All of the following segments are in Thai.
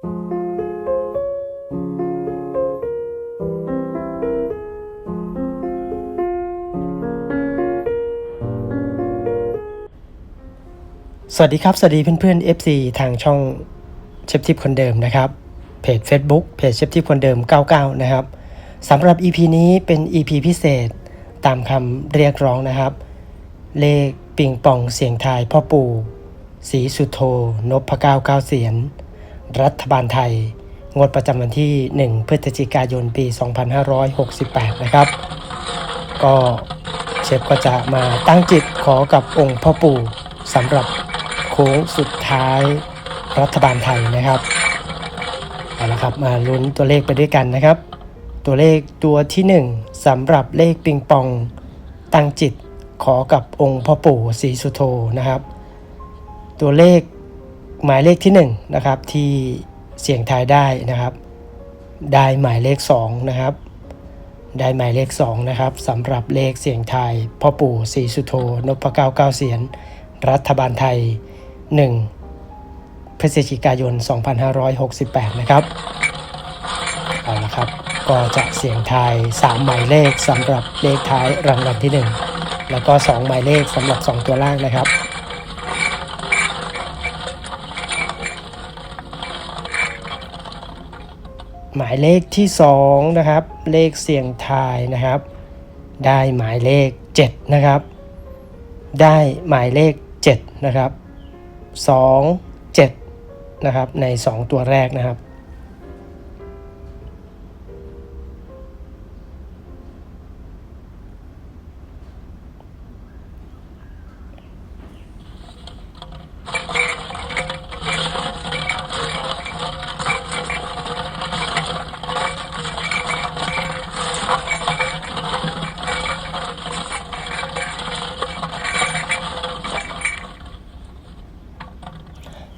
สวัสดีครับ สวัสดีเพื่อนๆ FC ทางช่องเชฟทิปคนเดิมนะครับ เพจ Facebook เพจเชฟทิปคนเดิม 99 นะครับสำหรับ EP นี้เป็น EP พิเศษตามคำเรียกร้องนะครับ เลขปิงปองเสียงทายพ่อปู่สีสุโธนพเก้าเก้าเสียน รัฐบาลไทย งดประจำวันที่ 1 พฤศจิกายนปี 2568 นะครับ ก็เชฟก็จะมาตั้งจิตขอกับองค์พ่อปู่สำหรับโค้งสุดท้ายรัฐบาลไทยนะครับเอาละครับมาลุ้นตัวเลขไปด้วยกันนะครับ ตัวเลขตัวที่ 1สำหรับเลขปิงปอง ตั้งจิตขอกับองค์พ่อปู่ศรีสุโธนะครับ ตัวเลข หมายเลขที่1นะครับที่เสียงทายได้นะครับ ได้หมายเลข2นะครับได้หมายเลข2นะครับสำหรับเลขเสียงทายพ่อปู่ศรีสุโธนพเก้าเก้าเสียน รัฐบาลไทย 1 พฤศจิกายน 2568 นะครับเอาละครับ ก็จะเสียงทาย3หมายเลขสำหรับเลขท้ายรางวัลที่ 1 แล้วก็ 2 หมายเลขสำหรับ 2 ตัวล่างนะครับ หมายเลขที่ 2 นะครับ เลขเสียงทายนะครับ ได้หมายเลข 7 นะครับ ได้หมายเลข 7 นะครับ 2 7 นะครับใน 2 ตัวแรกนะครับ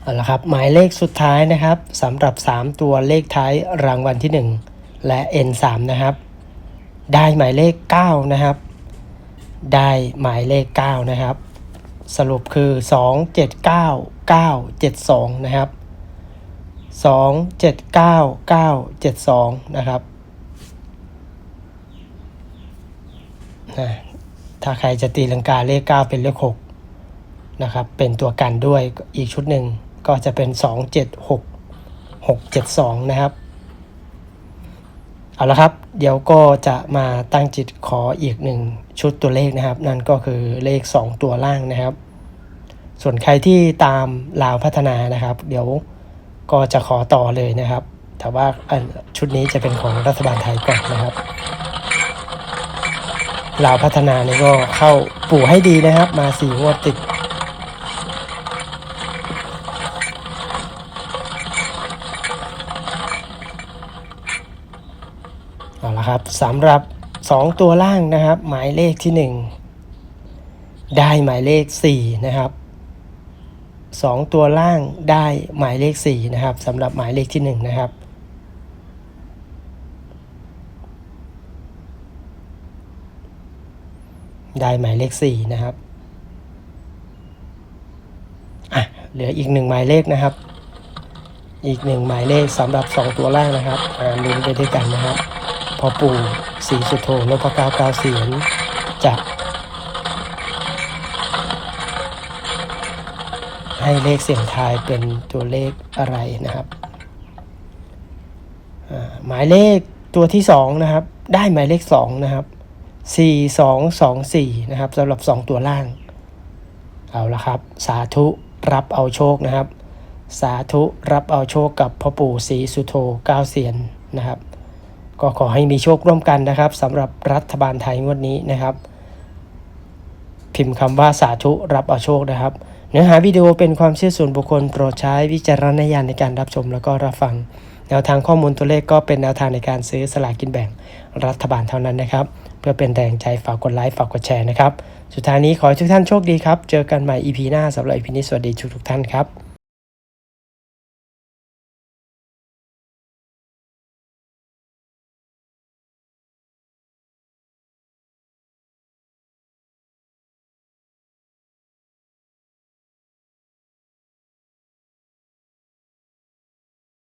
เอาละครับหมายเลขสุดท้ายนะครับสำหรับ 3 ตัวเลขท้ายรางวัลที่ 1 และ N3 นะครับ ได้หมายเลข 9 นะครับ ได้หมายเลข 9 นะครับ สรุปคือ 2 7 9 9 7 2 นะครับ 2 7 9 9 7 2 นะครับถ้าใครจะตีลังกาเลข 9 เป็นเลข 6 นะครับ เป็นตัวกันด้วยอีกชุดหนึ่ง ก็จะเป็น 2 7 6 6 7 2 นะครับ เอาละครับ เดี๋ยวก็จะมาตั้งจิตขออีกหนึ่งชุดตัวเลขนะครับ นั่นก็คือเลข 2 ตัวล่างนะครับ ส่วนใครที่ตามลาวพัฒนานะครับ เดี๋ยวก็จะขอต่อเลยนะครับ แต่ว่าชุดนี้จะเป็นของรัฐบาลไทยก่อนนะครับลาวพัฒนานี่ก็เข้าปู่ให้ดีนะครับ มาสี่งวดติด เอาละครับสำหรับ 2 ตัวล่างนะครับ หมายเลขที่ 1 ได้หมายเลข 4 นะครับ 2 ตัวล่างได้หมายเลข 4 นะครับสำหรับหมายเลขที่ 1 นะครับได้หมายเลข 4 นะครับ อะ เหลืออีกหนึ่งหมายเลขนะครับ อีกหนึ่งหมายเลขสำหรับ 2 ตัวล่างนะครับ อ่าลุ้นไปด้วยกันนะครับ พอปู่สีสุโธนพเก้าก้าเสียนจะให้เลขเสียงทายเป็นตัวเลขอะไรนะครับ หมายเลขตัวที่สองนะครับ ได้หมายเลขสองนะครับสี่สองสองสี่นะครับสำหรับสองตัวล่าง เอาละครับ สาธุรับเอาโชคนะครับ สาธุรับเอาโชคกับพ่อปู่ศรีสุโธเก้าเสียนนะครับ ก็ขอให้มีโชคร่วมกันนะครับสำหรับรัฐบาลไทยงวดนี้นะครับ พิมพ์คำว่าสาธุรับเอาโชคนะครับ เนื้อหาวิดีโอเป็นความเชื่อส่วนบุคคลโปรดใช้วิจารณญาณในการรับชมแล้วก็รับฟัง แนวทางข้อมูลตัวเลขก็เป็นแนวทางในการซื้อสลากกินแบ่งรัฐบาลเท่านั้นนะครับ เพื่อเป็นแรงใจฝากกดไลค์ฝากกดแชร์นะครับ สุดท้ายนี้ขอให้ทุกท่านโชคดีครับ เจอกันใหม่ EP หน้าสำหรับ EP นี้สวัสดีทุกๆท่านครับ